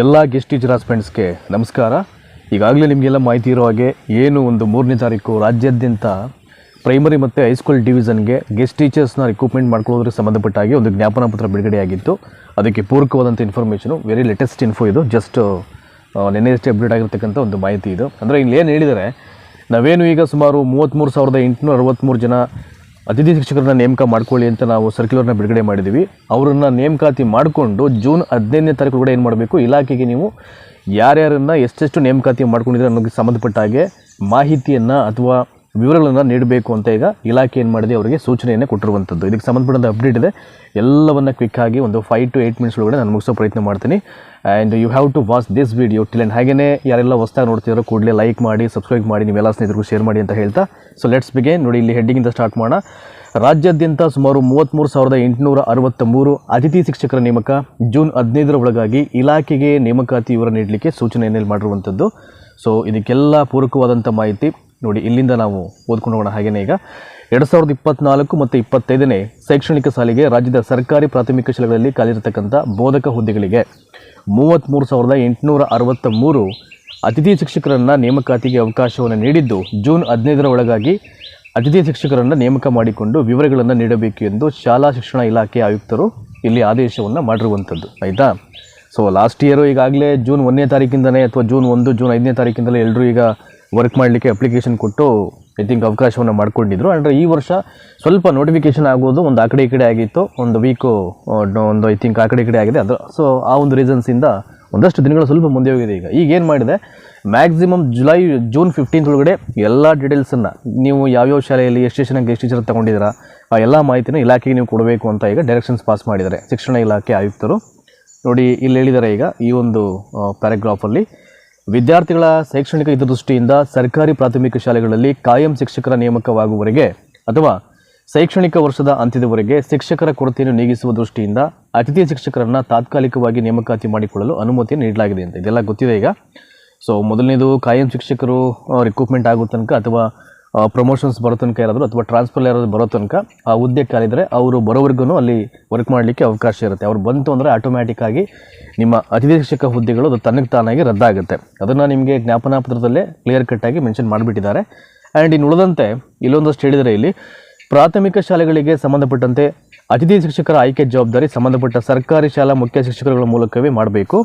ಎಲ್ಲ guest teacher ಹಸ್ಬೆಂಡ್ಸ್ಗೆ ನಮಸ್ಕಾರ. ಈಗಾಗಲೇ ನಿಮಗೆಲ್ಲ ಮಾಹಿತಿ ಇರೋ ಹಾಗೆ ಏನು ಒಂದು ಮೂರನೇ ತಾರೀಕು ರಾಜ್ಯಾದ್ಯಂತ ಪ್ರೈಮರಿ ಮತ್ತು ಹೈಸ್ಕೂಲ್ ಡಿವಿಷನ್ಗೆ ಗೆಸ್ಟ್ ಟೀಚರ್ಸ್ನ ರಿಕ್ರೂಟ್ಮೆಂಟ್ ಮಾಡ್ಕೊಳ್ಳೋದ್ರಿಗೆ ಸಂಬಂಧಪಟ್ಟಾಗಿ ಒಂದು ಜ್ಞಾಪನ ಪತ್ರ ಬಿಡುಗಡೆಯಾಗಿತ್ತು ಅದಕ್ಕೆ ಪೂರಕವಾದಂಥ ಇನ್ಫಾರ್ಮೇಷನು ವೆರಿ ಲೇಟೆಸ್ಟ್ ಇನ್ಫೋ ಇದು. ಜಸ್ಟ್ ನಿನ್ನೆಯಷ್ಟೇ ಅಪ್ಡೇಟ್ ಆಗಿರ್ತಕ್ಕಂಥ ಒಂದು ಮಾಹಿತಿ ಇದು. ಅಂದರೆ ಇಲ್ಲಿ ಏನು ಹೇಳಿದರೆ, ನಾವೇನು ಈಗ ಸುಮಾರು ಮೂವತ್ತ್ಮೂರು ಸಾವಿರದ ಎಂಟುನೂರ ಅರವತ್ತ್ಮೂರು ಜನ ಅತಿಥಿ ಶಿಕ್ಷಕರನ್ನ ನೇಮಕ ಮಾಡ್ಕೊಳ್ಳಿ ಅಂತ ನಾವು ಸರ್ಕ್ಯುಲರ್ನ ಬಿಡುಗಡೆ ಮಾಡಿದ್ದೀವಿ ಅವರನ್ನು ನೇಮಕಾತಿ ಮಾಡಿಕೊಂಡು ಜೂನ್ ಹದಿನೈದನೇ ತಾರೀಕು ಕೂಡ ಏನು ಮಾಡಬೇಕು? ಇಲಾಖೆಗೆ ನೀವು ಯಾರ್ಯಾರನ್ನು ಎಷ್ಟೆಷ್ಟು ನೇಮಕಾತಿ ಮಾಡ್ಕೊಂಡಿದ್ರೆ ಅನ್ನೋದಕ್ಕೆ ಸಂಬಂಧಪಟ್ಟ ಹಾಗೆ ಮಾಹಿತಿಯನ್ನು ಅಥವಾ ವಿವರಗಳನ್ನು ನೀಡಬೇಕು ಅಂತ ಈಗ ಇಲಾಖೆ ಏನು ಮಾಡಿದೆ, ಅವರಿಗೆ ಸೂಚನೆಯನ್ನು ಕೊಟ್ಟಿರುವಂಥದ್ದು. ಇದಕ್ಕೆ ಸಂಬಂಧಪಟ್ಟಂಥ ಅಪ್ಡೇಟ್ ಇದೆ. ಎಲ್ಲವನ್ನು ಕ್ವಿಕ್ಕಾಗಿ ಒಂದು ಫೈವ್ ಟು ಏಯ್ಟ್ ಮಿನಿಟ್ಸ್ ಒಳಗಡೆ ನಾನು ಮುಗಿಸೋ ಪ್ರಯತ್ನ ಮಾಡ್ತೀನಿ. And you have to watch this video till and ಹಾಗೆಯೇ ಯಾರೆಲ್ಲ ಹೊಸ್ದಾಗಿ ನೋಡ್ತಿರೋ ಕೂಡಲೇ ಲೈಕ್ ಮಾಡಿ ಸಬ್ಸ್ಕ್ರೈಬ್ ಮಾಡಿ, ನೀವೆಲ್ಲ ಸ್ನೇಹಿತರಿಗೂ ಶೇರ್ ಮಾಡಿ ಅಂತ ಹೇಳ್ತಾ. ಸೊ ಲೆಟ್ಸ್ ಬಿಗೆ ನೋಡಿ, ಇಲ್ಲಿ ಹೆಡ್ಡಿಂಗಿಂದ ಸ್ಟಾರ್ಟ್ ಮಾಡೋಣ. ರಾಜ್ಯಾದ್ಯಂತ ಸುಮಾರು ಮೂವತ್ತ್ಮೂರು ಸಾವಿರದ ಎಂಟುನೂರ ಅರವತ್ತ ಮೂರು ಅತಿಥಿ ಶಿಕ್ಷಕರ ನೇಮಕ. ಜೂನ್ ಹದಿನೈದರ ಒಳಗಾಗಿ ಇಲಾಖೆಗೆ ನೇಮಕಾತಿ ವಿವರ ನೀಡಲಿಕ್ಕೆ ಸೂಚನೆಯನ್ನು ಮಾಡಿರುವಂಥದ್ದು. ಸೊ ಇದಕ್ಕೆಲ್ಲ ಪೂರಕವಾದಂಥ ಮಾಹಿತಿ ನೋಡಿ, ಇಲ್ಲಿಂದ ನಾವು ಓದ್ಕೊಂಡು ಹೋಗೋಣ ಹಾಗೆಯೇ ಈಗ. ಎರಡು ಸಾವಿರದ ಇಪ್ಪತ್ನಾಲ್ಕು ಮತ್ತು ಇಪ್ಪತ್ತೈದನೇ ಶೈಕ್ಷಣಿಕ ಸಾಲಿಗೆ ರಾಜ್ಯದ ಸರ್ಕಾರಿ ಪ್ರಾಥಮಿಕ ಶಾಲೆಗಳಲ್ಲಿ ಕಾಲಿರತಕ್ಕಂಥ ಬೋಧಕ ಹುದ್ದೆಗಳಿಗೆ ಮೂವತ್ತ್ಮೂರು ಸಾವಿರದ ಎಂಟುನೂರ ಅರವತ್ತ ಮೂರು ಅತಿಥಿ ಶಿಕ್ಷಕರನ್ನು ನೇಮಕಾತಿಗೆ ಅವಕಾಶವನ್ನು ನೀಡಿದ್ದು, ಜೂನ್ ಹದಿನೈದರ ಒಳಗಾಗಿ ಅತಿಥಿ ಶಿಕ್ಷಕರನ್ನು ನೇಮಕ ಮಾಡಿಕೊಂಡು ವಿವರಗಳನ್ನು ನೀಡಬೇಕು ಎಂದು ಶಾಲಾ ಶಿಕ್ಷಣ ಇಲಾಖೆ ಆಯುಕ್ತರು ಇಲ್ಲಿ ಆದೇಶವನ್ನು ಮಾಡಿರುವಂಥದ್ದು. ಆಯಿತಾ? ಸೊ ಲಾಸ್ಟ್ ಇಯರು ಈಗಾಗಲೇ ಜೂನ್ ಒಂದನೇ ತಾರೀಕಿಂದನೇ ಅಥವಾ ಜೂನ್ ಒಂದು, ಜೂನ್ ಐದನೇ ತಾರೀಕಿಂದಲೇ ಎಲ್ಲರೂ ಈಗ ವರ್ಕ್ ಮಾಡಲಿಕ್ಕೆ ಅಪ್ಲಿಕೇಶನ್ ಕೊಟ್ಟು ಐ ಥಿಂಕ್ ಅವಕಾಶವನ್ನು ಮಾಡಿಕೊಂಡಿದ್ರು. ಅಂದರೆ ಈ ವರ್ಷ ಸ್ವಲ್ಪ ನೋಟಿಫಿಕೇಶನ್ ಆಗೋದು ಒಂದು ಆ ಕಡೆ ಈ ಕಡೆ ಆಗಿತ್ತು. ಒಂದು ವೀಕು ಒಂದು ಐ ಥಿಂಕ್ ಆ ಕಡೆ ಈ ಕಡೆ ಆಗಿದೆ. ಅದು ಸೊ ಆ ಒಂದು ರೀಸನ್ಸಿಂದ ಒಂದಷ್ಟು ದಿನಗಳು ಸ್ವಲ್ಪ ಮುಂದೆ ಹೋಗಿದೆ ಈಗ. ಈಗ ಏನು ಮಾಡಿದೆ? ಮ್ಯಾಕ್ಸಿಮಮ್ ಜುಲೈ ಜೂನ್ ಫಿಫ್ಟೀನ್ತ್ ಒಳಗಡೆ ಎಲ್ಲ ಡೀಟೇಲ್ಸನ್ನು ನೀವು ಯಾವ್ಯಾವ ಶಾಲೆಯಲ್ಲಿ ಎಷ್ಟು ಎಷ್ಟು ಟೀಚರ್ ತೊಗೊಂಡಿದ್ದೀರಾ, ಆ ಎಲ್ಲ ಮಾಹಿತಿನ ಇಲಾಖೆಗೆ ನೀವು ಕೊಡಬೇಕು ಅಂತ ಈಗ ಡೈರೆಕ್ಷನ್ಸ್ ಪಾಸ್ ಮಾಡಿದ್ದಾರೆ. ಶಿಕ್ಷಣ ಇಲಾಖೆ ಆಯುಕ್ತರು. ನೋಡಿ, ಇಲ್ಲಿ ಹೇಳಿದ್ದಾರೆ ಈಗ ಈ ಒಂದು ಪ್ಯಾರಾಗ್ರಾಫಲ್ಲಿ ವಿದ್ಯಾರ್ಥಿಗಳ ಶೈಕ್ಷಣಿಕ ಹಿತದೃಷ್ಟಿಯಿಂದ ಸರ್ಕಾರಿ ಪ್ರಾಥಮಿಕ ಶಾಲೆಗಳಲ್ಲಿ ಕಾಯಂ ಶಿಕ್ಷಕರ ನೇಮಕವಾಗುವವರೆಗೆ ಅಥವಾ ಶೈಕ್ಷಣಿಕ ವರ್ಷದ ಅಂತ್ಯದವರೆಗೆ ಶಿಕ್ಷಕರ ಕೊರತೆಯನ್ನು ನೀಗಿಸುವ ದೃಷ್ಟಿಯಿಂದ ಅತಿಥಿ ಶಿಕ್ಷಕರನ್ನು ತಾತ್ಕಾಲಿಕವಾಗಿ ನೇಮಕಾತಿ ಮಾಡಿಕೊಳ್ಳಲು ಅನುಮತಿಯನ್ನು ನೀಡಲಾಗಿದೆ ಅಂತ ಇದೆಲ್ಲ ಗೊತ್ತಿದೆ ಈಗ. ಸೊ ಮೊದಲನೇದು ಕಾಯಂ ಶಿಕ್ಷಕರು ರಿಕ್ರೂಟ್ಮೆಂಟ್ ಆಗೋ ತನಕ ಅಥವಾ ಪ್ರಮೋಷನ್ಸ್ ಬರೋ ತನಕ ಇರೋದ್ರು ಅಥವಾ ಟ್ರಾನ್ಸ್ಫರ್ ಯಾರಾದರೂ ಬರೋ ತನಕ ಆ ಹುದ್ದೆ ಕಾಲಿದ್ರೆ ಅವರು ಬರೋವರೆಗೂ ಅಲ್ಲಿ ವರ್ಕ್ ಮಾಡಲಿಕ್ಕೆ ಅವಕಾಶ ಇರುತ್ತೆ. ಅವ್ರು ಬಂತು ಅಂದರೆ ಆಟೋಮ್ಯಾಟಿಕ್ಕಾಗಿ ನಿಮ್ಮ ಶಿಕ್ಷಕ ಹುದ್ದೆಗಳು ಅದು ತನಗೆ ತಾನಾಗಿ ರದ್ದಾಗುತ್ತೆ. ಅದನ್ನು ನಿಮಗೆ ಜ್ಞಾಪನಾ ಪತ್ರದಲ್ಲೇ ಕ್ಲಿಯರ್ ಕಟ್ಟಾಗಿ ಮೆನ್ಷನ್ ಮಾಡಿಬಿಟ್ಟಿದ್ದಾರೆ. ಆ್ಯಂಡ್ ಇನ್ನು ಉಳಿದಂತೆ, ಇಲ್ಲೊಂದಷ್ಟು ಹೇಳಿದರೆ ಇಲ್ಲಿ, ಪ್ರಾಥಮಿಕ ಶಾಲೆಗಳಿಗೆ ಸಂಬಂಧಪಟ್ಟಂತೆ ಅತಿಥಿ ಶಿಕ್ಷಕರ ಆಯ್ಕೆ ಜವಾಬ್ದಾರಿ ಸಂಬಂಧಪಟ್ಟ ಸರ್ಕಾರಿ ಶಾಲಾ ಮುಖ್ಯ ಶಿಕ್ಷಕರುಗಳ ಮೂಲಕವೇ ಮಾಡಬೇಕು.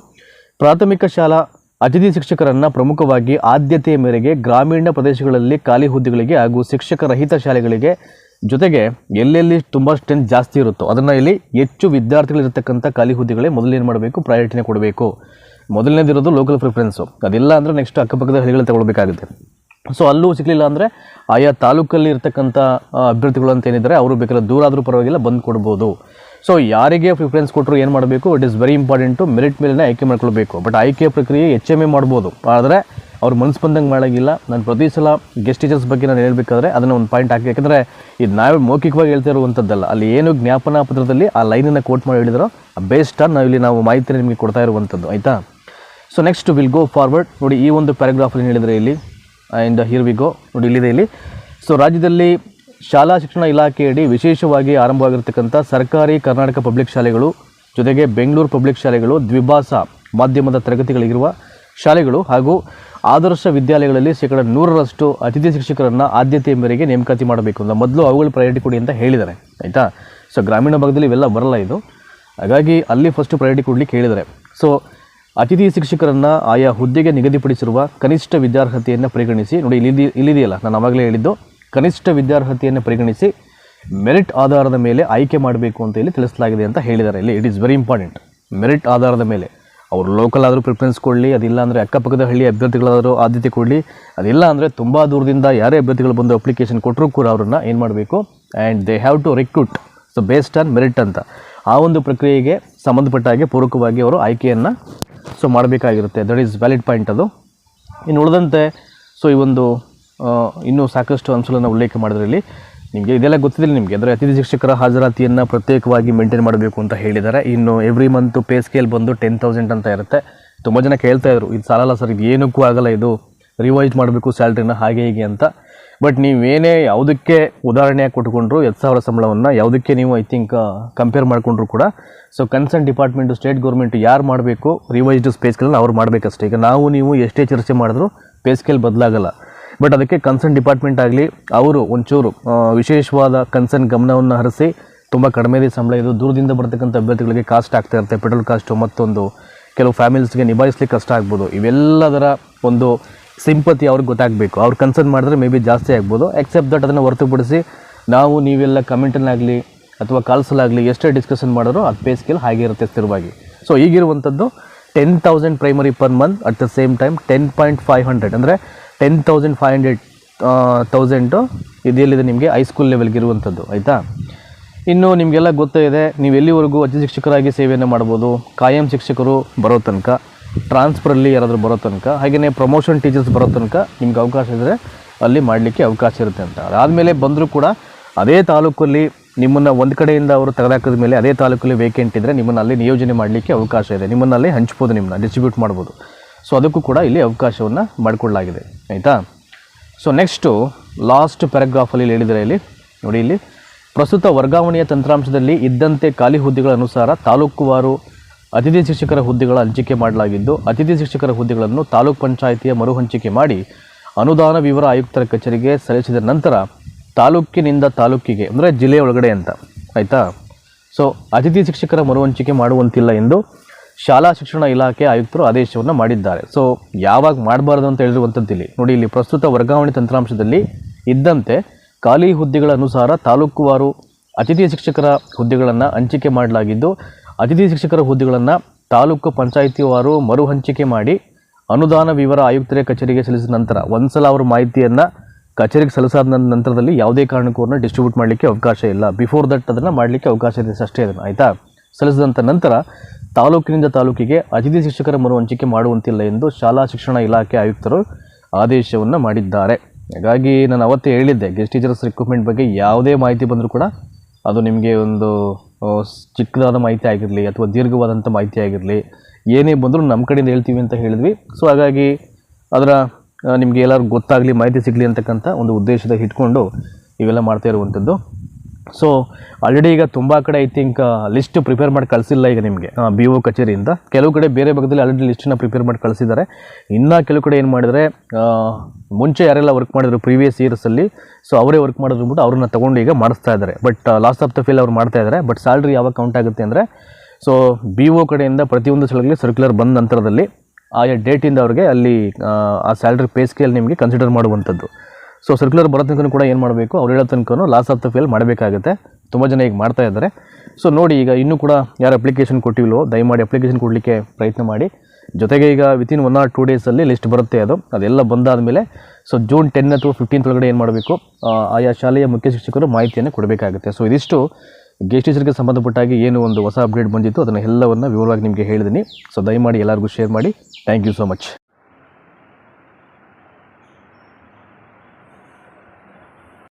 ಪ್ರಾಥಮಿಕ ಶಾಲಾ ಅತಿಥಿ ಶಿಕ್ಷಕರನ್ನು ಪ್ರಮುಖವಾಗಿ ಆದ್ಯತೆಯ ಮೇರೆಗೆ ಗ್ರಾಮೀಣ ಪ್ರದೇಶಗಳಲ್ಲಿ ಖಾಲಿ ಹುದ್ದೆಗಳಿಗೆ ಹಾಗೂ ಶಿಕ್ಷಕರಹಿತ ಶಾಲೆಗಳಿಗೆ ಜೊತೆಗೆ ಎಲ್ಲೆಲ್ಲಿ ತುಂಬ ಸ್ಟ್ರೆಂತ್ ಜಾಸ್ತಿ ಇರುತ್ತೋ ಅದನ್ನು ಇಲ್ಲಿ ಹೆಚ್ಚು ವಿದ್ಯಾರ್ಥಿಗಳಿರತಕ್ಕಂಥ ಖಾಲಿ ಹುದ್ದೆಗಳೇ ಮೊದಲೇನು ಮಾಡಬೇಕು? ಪ್ರಯಾರಿಟಿನೇ ಕೊಡಬೇಕು. ಮೊದಲನೇದಿರೋದು ಲೋಕಲ್ ಪ್ರಿಫರೆನ್ಸು ಅದಿಲ್ಲ ಅಂದರೆ ನೆಕ್ಸ್ಟ್ ಅಕ್ಕಪಕ್ಕದ ಹಳ್ಳಿಗಳು ತಗೊಳ್ಬೇಕಾಗುತ್ತೆ. ಸೊ ಅಲ್ಲೂ ಸಿಗಲಿಲ್ಲ ಅಂದರೆ ಆಯಾ ತಾಲೂಕಲ್ಲಿ ಇರ್ತಕ್ಕಂಥ ಅಭ್ಯರ್ಥಿಗಳು ಅಂತ ಏನಿದ್ದಾರೆ, ಅವರು ಬೇಕಾದ್ರೆ ದೂರ ಆದರೂ ಪರವಾಗಿಲ್ಲ ಬಂದು ಕೊಡ್ಬೋದು. ಸೊ ಯಾರಿಗೆ ಪ್ರಿಫರೆನ್ಸ್ ಕೊಟ್ಟರು ಏನು ಮಾಡಬೇಕು? It is very important merit ಮೇಲೆ ಆಯ್ಕೆ ಮಾಡ್ಕೊಳ್ಬೇಕು. ಬಟ್ ಆಯ್ಕೆ ಪ್ರಕ್ರಿಯೆ ಎಚ್ ಎಂ ಎ ಮಾಡ್ಬೋದು. ಆದರೆ ಅವ್ರ ಮನ್ಸು ಬಂದಂಗೆ ಮಾಡೋಂಗಿಲ್ಲ. ನಾನು ಪ್ರತಿ ಸಲ ಗೆಸ್ಟ್ ಟೀಚರ್ಸ್ ಬಗ್ಗೆ ನಾನು ಹೇಳಬೇಕಾದ್ರೆ ಅದನ್ನು ಒಂದು ಪಾಯಿಂಟ್ ಹಾಕಿ ಯಾಕಂದರೆ ಇದು ನಾವೇ ಮೌಖಿಕವಾಗಿ ಹೇಳ್ತಾ ಇರುವಂಥದ್ದಲ್ಲ ಅಲ್ಲಿ ಏನು ಜ್ಞಾಪನಾ ಪತ್ರದಲ್ಲಿ ಆ ಲೈನನ್ನು ಕೋಟ್ ಮಾಡಿ ಹೇಳಿದರೋ ಬೇಸ್ಟ್ ನಾವು ಇಲ್ಲಿ ನಾವು ಮಾಹಿತಿ ನಿಮಗೆ ಕೊಡ್ತಾ ಇರುವಂಥದ್ದು ಆಯಿತಾ? So next will go forward ನೋಡಿ, ಈ ಒಂದು ಪ್ಯಾರಾಗ್ರಾಫಲ್ಲಿ ಹೇಳಿದರೆ ಇಲ್ಲಿ ಆ್ಯಂಡ್ ಹಿರ್ ವಿ ಗೋ ನೋಡಿ, ಇಲ್ಲಿದೆ ಇಲ್ಲಿ. ಸೊ ರಾಜ್ಯದಲ್ಲಿ ಶಾಲಾ ಶಿಕ್ಷಣ ಇಲಾಖೆಯಡಿ ವಿಶೇಷವಾಗಿ ಆರಂಭವಾಗಿರ್ತಕ್ಕಂಥ ಸರ್ಕಾರಿ ಕರ್ನಾಟಕ ಪಬ್ಲಿಕ್ ಶಾಲೆಗಳು, ಜೊತೆಗೆ ಬೆಂಗಳೂರು ಪಬ್ಲಿಕ್ ಶಾಲೆಗಳು ದ್ವಿಭಾಷ ಮಾಧ್ಯಮದ ತರಗತಿಗಳಿರುವ ಶಾಲೆಗಳು ಹಾಗೂ ಆದರ್ಶ ವಿದ್ಯಾಲಯಗಳಲ್ಲಿ ಶೇಕಡ ನೂರರಷ್ಟು ಅತಿಥಿ ಶಿಕ್ಷಕರನ್ನು ಆದ್ಯತೆಯ ಮೇರೆಗೆ ನೇಮಕಾತಿ ಮಾಡಬೇಕು ಅಂತ ಮೊದಲು ಅವುಗಳು ಪ್ರಯಾರಿಟಿ ಕೊಡಿ ಅಂತ ಹೇಳಿದ್ದಾರೆ, ಆಯಿತಾ? ಸೊ ಗ್ರಾಮೀಣ ಭಾಗದಲ್ಲಿ ಇವೆಲ್ಲ ಬರಲ್ಲ ಇದು. ಹಾಗಾಗಿ ಅಲ್ಲಿ ಫಸ್ಟ್ ಪ್ರಯಾರಿಟಿ ಕೊಡಲಿಕ್ಕೆ ಹೇಳಿದ್ದಾರೆ. ಸೊ ಅತಿಥಿ ಶಿಕ್ಷಕರನ್ನು ಆಯಾ ಹುದ್ದೆಗೆ ನಿಗದಿಪಡಿಸಿರುವ ಕನಿಷ್ಠ ವಿದ್ಯಾರ್ಹತೆಯನ್ನು ಪರಿಗಣಿಸಿ, ನೋಡಿ ಇಲ್ಲಿ ಇಲ್ಲಿದೆಯಲ್ಲ, ನಾನು ಆವಾಗಲೇ ಹೇಳಿದ್ದು ಕನಿಷ್ಠ ವಿದ್ಯಾರ್ಹತೆಯನ್ನು ಪರಿಗಣಿಸಿ ಮೆರಿಟ್ ಆಧಾರದ ಮೇಲೆ ಆಯ್ಕೆ ಮಾಡಬೇಕು ಅಂತ ಇಲ್ಲಿ ತಿಳಿಸಲಾಗಿದೆ ಅಂತ ಹೇಳಿದ್ದಾರೆ. ಇಲ್ಲಿ it is very important merit ಆಧಾರದ ಮೇಲೆ ಅವರು ಲೋಕಲ್ ಆದರೂ ಪ್ರಿಫರೆನ್ಸ್ ಕೊಡಲಿ, ಅದಿಲ್ಲ ಅಂದರೆ ಅಕ್ಕಪಕ್ಕದ ಹಳ್ಳಿ ಅಭ್ಯರ್ಥಿಗಳಾದರೂ ಆದ್ಯತೆ ಕೊಡಲಿ, ಅದಿಲ್ಲ ಅಂದರೆ ತುಂಬ ದೂರದಿಂದ ಯಾರೇ ಅಭ್ಯರ್ಥಿಗಳು ಬಂದು ಅಪ್ಲಿಕೇಶನ್ ಕೊಟ್ಟರೂ ಕೂಡ ಅವ್ರನ್ನ ಏನು ಮಾಡಬೇಕು? And they have to recruit so based on merit ಅಂತ. ಆ ಒಂದು ಪ್ರಕ್ರಿಯೆಗೆ ಸಂಬಂಧಪಟ್ಟ ಹಾಗೆ ಪೂರಕವಾಗಿ ಅವರು ಆಯ್ಕೆಯನ್ನು ಸೊ ಮಾಡಬೇಕಾಗಿರುತ್ತೆ. ದಟ್ ಈಸ್ ವ್ಯಾಲಿಡ್ ಪಾಯಿಂಟ್ ಅದು. ಇನ್ನು ಉಳಿದಂತೆ ಸೊ ಈ ಒಂದು ಇನ್ನೂ ಸಾಕಷ್ಟು ಅಂಶಗಳನ್ನು ಉಲ್ಲೇಖ ಮಾಡಿದ್ರಲ್ಲಿ ನಿಮಗೆ. ಇದೆಲ್ಲ ಗೊತ್ತಿದೆ ನಿಮಗೆ. ಅಂದರೆ ಅತಿಥಿ ಶಿಕ್ಷಕರ ಹಾಜರಾತಿಯನ್ನು ಪ್ರತ್ಯೇಕವಾಗಿ ಮೇಂಟೈನ್ ಮಾಡಬೇಕು ಅಂತ ಹೇಳಿದ್ದಾರೆ ಇನ್ನು ಎವ್ರಿ ಮಂತ್ ಪೇ ಸ್ಕೇಲ್ ಬಂದು ಟೆನ್ ತೌಸಂಡ್ ಅಂತ ಇರುತ್ತೆ. ತುಂಬ ಜನ ಕೇಳ್ತಾ ಇದ್ರು, ಇದು ಸಾಲಲ್ಲ ಸರ್, ಇದು ಏನಕ್ಕೂ ಆಗಲ್ಲ, ಇದು ರಿವೈಸ್ ಮಾಡಬೇಕು ಸ್ಯಾಲ್ರಿನ ಹಾಗೆ ಹೀಗೆ ಅಂತ. ಬಟ್ ನೀವೇನೇ ಯಾವುದಕ್ಕೆ ಉದಾಹರಣೆ ಕೊಟ್ಕೊಂಡ್ರು, ಎರಡು ಸಾವಿರ ಸಂಬಳವನ್ನು ಯಾವುದಕ್ಕೆ ನೀವು ಐ ಥಿಂಕ್ ಕಂಪೇರ್ ಮಾಡಿಕೊಂಡ್ರು ಕೂಡ. So concern department state government ಯಾರು ಮಾಡಬೇಕು ರಿವೈಸ್ಡ್ ಸ್ಪೇ ಸ್ಕೇಲ್ನ ಅವ್ರು ಮಾಡಬೇಕಷ್ಟೇ. ಈಗ ನಾವು ನೀವು ಎಷ್ಟೇ ಚರ್ಚೆ ಮಾಡಿದ್ರು ಪೇ ಸ್ಕೇಲ್ ಬದಲಾಗಲ್ಲ. ಬಟ್ ಅದಕ್ಕೆ ಕನ್ಸರ್ನ್ ಡಿಪಾರ್ಟ್ಮೆಂಟ್ ಆಗಲಿ, ಅವರು ಒಂಚೂರು ವಿಶೇಷವಾದ ಕನ್ಸರ್ನ್ ಗಮನವನ್ನು ಹರಿಸಿ ತುಂಬ ಕಡಿಮೆ ಸಂಬಳ ಇದು ದೂರದಿಂದ ಬರ್ತಕ್ಕಂಥ ಅಭ್ಯರ್ಥಿಗಳಿಗೆ ಕಾಸ್ಟ್ ಆಗ್ತಾ ಇರುತ್ತೆ ಪೆಟ್ರೋಲ್ ಕಾಸ್ಟು ಮತ್ತೊಂದು, ಕೆಲವು ಫ್ಯಾಮಿಲೀಸ್ಗೆ ನಿಭಾಯಿಸ್ಲಿಕ್ಕೆ ಕಷ್ಟ ಆಗ್ಬೋದು. ಇವೆಲ್ಲದರ ಒಂದು ಸಿಂಪತಿ ಅವ್ರಿಗೆ ಗೊತ್ತಾಗಬೇಕು. ಅವ್ರು ಕನ್ಸರ್ನ್ ಮಾಡಿದ್ರೆ ಮೇ ಬಿ ಜಾಸ್ತಿ ಆಗ್ಬೋದು. ಎಕ್ಸೆಪ್ಟ್ ದಟ್ ಅದನ್ನು ಹೊರತುಪಡಿಸಿ ನಾವು ನೀವೆಲ್ಲ ಕಮೆಂಟನ್ನಾಗಲಿ ಅಥವಾ ಕಾಲ್ಸಲ್ಲಾಗಲಿ ಎಷ್ಟೇ ಡಿಸ್ಕಷನ್ ಮಾಡಿದ್ರು ಅದು ಪೇ ಸ್ಕೇಲ್ ಹಾಗೆ ಇರುತ್ತೆ ಸ್ಥಿರವಾಗಿ. So ಈಗಿರುವಂಥದ್ದು ten thousand primary per month at the same time ten point five hundred ಅಂದರೆ ten thousand five hundred thousand ಇದೆಲ್ಲಿದೆ ನಿಮಗೆ ಹೈಸ್ಕೂಲ್ ಲೆವೆಲ್ಗೆ ಇರುವಂಥದ್ದು, ಆಯಿತಾ? ಇನ್ನು ನಿಮಗೆಲ್ಲ ಗೊತ್ತೇ ಇದೆ, ನೀವು ಎಲ್ಲಿವರೆಗೂ ಅಜ್ಜಿ ಶಿಕ್ಷಕರಾಗಿ ಸೇವೆಯನ್ನು ಮಾಡ್ಬೋದು ಕಾಯಂ ಶಿಕ್ಷಕರು ಬರೋ ತನಕ ಟ್ರಾನ್ಸ್ಫರಲ್ಲಿ ಯಾರಾದರೂ ಬರೋ ತನಕ ಹಾಗೆಯೇ ಪ್ರಮೋಷನ್ ಟೀಚರ್ಸ್ ಬರೋ ತನಕ ನಿಮ್ಗೆ ಅವಕಾಶ ಇದ್ದರೆ ಅಲ್ಲಿ ಮಾಡಲಿಕ್ಕೆ ಅವಕಾಶ ಇರುತ್ತೆ ಅಂತ. ಅದಾದಮೇಲೆ ಬಂದರೂ ಕೂಡ ಅದೇ ತಾಲೂಕಲ್ಲಿ ನಿಮ್ಮನ್ನು ಒಂದು ಕಡೆಯಿಂದ ಅವರು ತೆಗೆದಾಕಿದ ಮೇಲೆ ಅದೇ ತಾಲೂಕಲ್ಲಿ ವೇಕೆಂಟ್ ಇದ್ದರೆ ನಿಮ್ಮನ್ನು ಅಲ್ಲಿ ನಿಯೋಜನೆ ಮಾಡಲಿಕ್ಕೆ ಅವಕಾಶ ಇದೆ. ನಿಮ್ಮನ್ನು ಅಲ್ಲಿ ಹಂಚ್ಬೋದು ನಿಮ್ಮನ್ನ ಡಿಸ್ಟ್ರಿಬ್ಯೂಟ್ ಮಾಡ್ಬೋದು. ಸೊ ಅದಕ್ಕೂ ಕೂಡ ಇಲ್ಲಿ ಅವಕಾಶವನ್ನು ಮಾಡಿಕೊಳ್ಳಲಾಗಿದೆ ಆಯಿತಾ? ಸೊ ನೆಕ್ಸ್ಟು ಲಾಸ್ಟ್ ಪ್ಯಾರಾಗ್ರಾಫಲ್ಲಿ ಹೇಳಿದರೆ ಇಲ್ಲಿ, ನೋಡಿ ಇಲ್ಲಿ, ಪ್ರಸ್ತುತ ವರ್ಗಾವಣೆಯ ತಂತ್ರಾಂಶದಲ್ಲಿ ಇದ್ದಂತೆ ಖಾಲಿ ಹುದ್ದೆಗಳ ಅನುಸಾರ ತಾಲೂಕುವಾರು ಅತಿಥಿ ಶಿಕ್ಷಕರ ಹುದ್ದೆಗಳ ಹಂಚಿಕೆ ಮಾಡಲಾಗಿದ್ದು, ಅತಿಥಿ ಶಿಕ್ಷಕರ ಹುದ್ದೆಗಳನ್ನು ತಾಲೂಕು ಪಂಚಾಯಿತಿಯ ಮರು ಹಂಚಿಕೆ ಮಾಡಿ ಅನುದಾನ ವಿವರ ಆಯುಕ್ತರ ಕಚೇರಿಗೆ ಸಲ್ಲಿಸಿದ ನಂತರ ತಾಲೂಕಿನಿಂದ ತಾಲೂಕಿಗೆ, ಅಂದರೆ ಜಿಲ್ಲೆಯ ಒಳಗಡೆ ಅಂತ, ಆಯಿತಾ? ಸೊ ಅತಿಥಿ ಶಿಕ್ಷಕರ ಮರು ಹಂಚಿಕೆ ಮಾಡುವಂತಿಲ್ಲ ಎಂದು ಶಾಲಾ ಶಿಕ್ಷಣ ಇಲಾಖೆ ಆಯುಕ್ತರು ಆದೇಶವನ್ನು ಮಾಡಿದ್ದಾರೆ. ಸೊ ಯಾವಾಗ ಮಾಡಬಾರ್ದು ಅಂತ ಹೇಳಿರುವಂಥದ್ದು ಇಲ್ಲಿ ನೋಡಿ ಇಲ್ಲಿ ಪ್ರಸ್ತುತ ವರ್ಗಾವಣೆ ತಂತ್ರಾಂಶದಲ್ಲಿ ಇದ್ದಂತೆ ಖಾಲಿ ಹುದ್ದೆಗಳ ಅನುಸಾರ ತಾಲೂಕುವಾರು ಅತಿಥಿ ಶಿಕ್ಷಕರ ಹುದ್ದೆಗಳನ್ನು ಹಂಚಿಕೆ ಮಾಡಲಾಗಿದ್ದು, ಅತಿಥಿ ಶಿಕ್ಷಕರ ಹುದ್ದೆಗಳನ್ನು ತಾಲೂಕು ಪಂಚಾಯಿತಿವಾರು ಮರು ಹಂಚಿಕೆ ಮಾಡಿ ಅನುದಾನ ವಿವರ ಆಯುಕ್ತರ ಕಚೇರಿಗೆ ಸಲ್ಲಿಸಿದ ನಂತರ ಒಂದ್ಸಲ ಅವರು ಮಾಹಿತಿಯನ್ನು ಕಚೇರಿಗೆ ಸಲ್ಲಿಸಾದ ನಂತರದಲ್ಲಿ ಯಾವುದೇ ಕಾರಣಕ್ಕೂ ಡಿಸ್ಟ್ರಿಬ್ಯೂಟ್ ಮಾಡಲಿಕ್ಕೆ ಅವಕಾಶ ಇಲ್ಲ. ಬಿಫೋರ್ ದಟ್ ಅದನ್ನು ಮಾಡಲಿಕ್ಕೆ ಅವಕಾಶ ಇದೆ ಅಷ್ಟೇ ಅದನ್ನು ಆಯಿತಾ? ಸಲ್ಲಿಸಿದಂಥ ನಂತರ ತಾಲೂಕಿನಿಂದ ತಾಲೂಕಿಗೆ ಅತಿಥಿ ಶಿಕ್ಷಕರ ಮರು ಹಂಚಿಕೆ ಮಾಡುವಂತಿಲ್ಲ ಎಂದು ಶಾಲಾ ಶಿಕ್ಷಣ ಇಲಾಖೆ ಆಯುಕ್ತರು ಆದೇಶವನ್ನು ಮಾಡಿದ್ದಾರೆ. ಹಾಗಾಗಿ ನಾನು ಅವತ್ತೇ ಹೇಳಿದ್ದೆ ಗೆಸ್ಟ್ ಟೀಚರ್ಸ್ ರಿಕ್ರೂಟ್ಮೆಂಟ್ ಬಗ್ಗೆ ಯಾವುದೇ ಮಾಹಿತಿ ಬಂದರೂ ಕೂಡ ಅದು ನಿಮಗೆ ಒಂದು ಚಿಕ್ಕದಾದ ಮಾಹಿತಿ ಆಗಿರಲಿ ಅಥವಾ ದೀರ್ಘವಾದಂಥ ಮಾಹಿತಿ ಆಗಿರಲಿ, ಏನೇ ಬಂದರೂ ನಮ್ಮ ಕಡೆಯಿಂದ ಹೇಳ್ತೀವಿ ಅಂತ ಹೇಳಿದ್ವಿ. ಸೊ ಹಾಗಾಗಿ ಅದರ ನಿಮಗೆ ಎಲ್ಲರಿಗೂ ಗೊತ್ತಾಗಲಿ, ಮಾಹಿತಿ ಸಿಗಲಿ ಅಂತಕ್ಕಂಥ ಒಂದು ಉದ್ದೇಶದ ಇಟ್ಕೊಂಡು ಇವೆಲ್ಲ ಮಾಡ್ತಾ ಇರುವಂಥದ್ದು ಸೊ ಆಲ್ರೆಡಿ ಈಗ ತುಂಬ ಕಡೆ ಐ ಥಿಂಕ್ ಲಿಸ್ಟ್ ಪ್ರಿಪೇರ್ ಮಾಡಿ ಕಳಿಸಿಲ್ಲ ಈಗ ನಿಮಗೆ ಬಿ ಒ ಕಚೇರಿಯಿಂದ. ಕೆಲವು ಕಡೆ ಬೇರೆ ಭಾಗದಲ್ಲಿ ಆಲ್ರೆಡಿ ಲಿಸ್ಟನ್ನ ಪ್ರಿಪೇರ್ ಮಾಡಿ ಕಳಿಸಿದ್ದಾರೆ. ಇನ್ನೂ ಕೆಲವು ಕಡೆ ಏನು ಮಾಡಿದರೆ ಮುಂಚೆ ಯಾರೆಲ್ಲ ವರ್ಕ್ ಮಾಡಿದ್ರು ಪ್ರೀವಿಯಸ್ ಇಯರ್ಸಲ್ಲಿ ಸೊ ಅವರೇ ವರ್ಕ್ ಮಾಡಿದ್ರು ಬಿಟ್ಟು ಅವ್ರನ್ನ ತೊಗೊಂಡು ಈಗ ಮಾಡಿಸ್ತಾ ಇದ್ದಾರೆ. But last of the feel ಅವ್ರು ಮಾಡ್ತಾ ಇದ್ದಾರೆ. ಬಟ್ ಸ್ಯಾಲ್ರಿ ಯಾವಾಗ ಕೌಂಟ್ ಆಗುತ್ತೆ ಅಂದರೆ ಸೊ ಬಿ ಒ ಕಡೆಯಿಂದ ಪ್ರತಿಯೊಂದು ಸ್ಥಳಗಳಿಗೆ ಸರ್ಕ್ಯುಲರ್ ಬಂದ ನಂತರದಲ್ಲಿ ಆಯಾ ಡೇಟಿಂದ ಅವ್ರಿಗೆ ಅಲ್ಲಿ ಆ, ಸ್ಯಾಲ್ರಿ ಪೇ ಸ್ಕೇಲ್ ನಿಮಗೆ ಕನ್ಸಿಡರ್ ಮಾಡುವಂಥದ್ದು. ಸೊ ಸರ್ಕ್ಯುಲರ್ ಬರೋ ತನಕ ಕೂಡ ಏನು ಮಾಡಬೇಕು? ಅವ್ರು ಹೇಳೋ ತನಕ ಲಾಸ್ ಆಫ್ ದ ಫೇಲ್ ಮಾಡಬೇಕಾಗುತ್ತೆ. ತುಂಬ ಜನ ಈಗ ಮಾಡ್ತಾ ಇದ್ದಾರೆ. ಸೊ ನೋಡಿ ಈಗ ಇನ್ನೂ ಕೂಡ ಯಾರು ಅಪ್ಲಿಕೇಶನ್ ಕೊಟ್ಟಿಲ್ವೋ, ದಯಮಾಡಿ ಅಪ್ಲಿಕೇಶನ್ ಕೊಡಲಿಕ್ಕೆ ಪ್ರಯತ್ನ ಮಾಡಿ. ಜೊತೆಗೆ ಈಗ ವಿತಿನ್ ಒನ್ ಆರ್ ಟೂ ಡೇಸಲ್ಲಿ ಲಿಸ್ಟ್ ಬರುತ್ತೆ ಅದು. ಅದೆಲ್ಲ ಬಂದಾದ ಮೇಲೆ ಸೊ ಜೂನ್ ಟೆನ್ ಅಥವಾ ಫಿಫ್ಟೀನ್ ಒಳಗಡೆ ಏನು ಮಾಡಬೇಕು? ಆಯಾ ಶಾಲೆಯ ಮುಖ್ಯ ಶಿಕ್ಷಕರು ಮಾಹಿತಿಯನ್ನು ಕೊಡಬೇಕಾಗುತ್ತೆ. ಸೊ ಇದಿಷ್ಟು. ಗೆಸ್ಟ್ ಟೀಚರ್ಗೆ ಸಂಬಂಧಪಟ್ಟಾಗಿ ಏನು ಒಂದು ಹೊಸ ಅಪ್ಡೇಟ್ ಬಂದಿತ್ತು ಅದನ್ನು ಎಲ್ಲವನ್ನು ವಿವರವಾಗಿ ನಿಮಗೆ ಹೇಳಿದ್ದೀನಿ ಸೊ ದಯಮಾಡಿ ಎಲ್ಲರಿಗೂ ಶೇರ್ ಮಾಡಿ. Thank you so much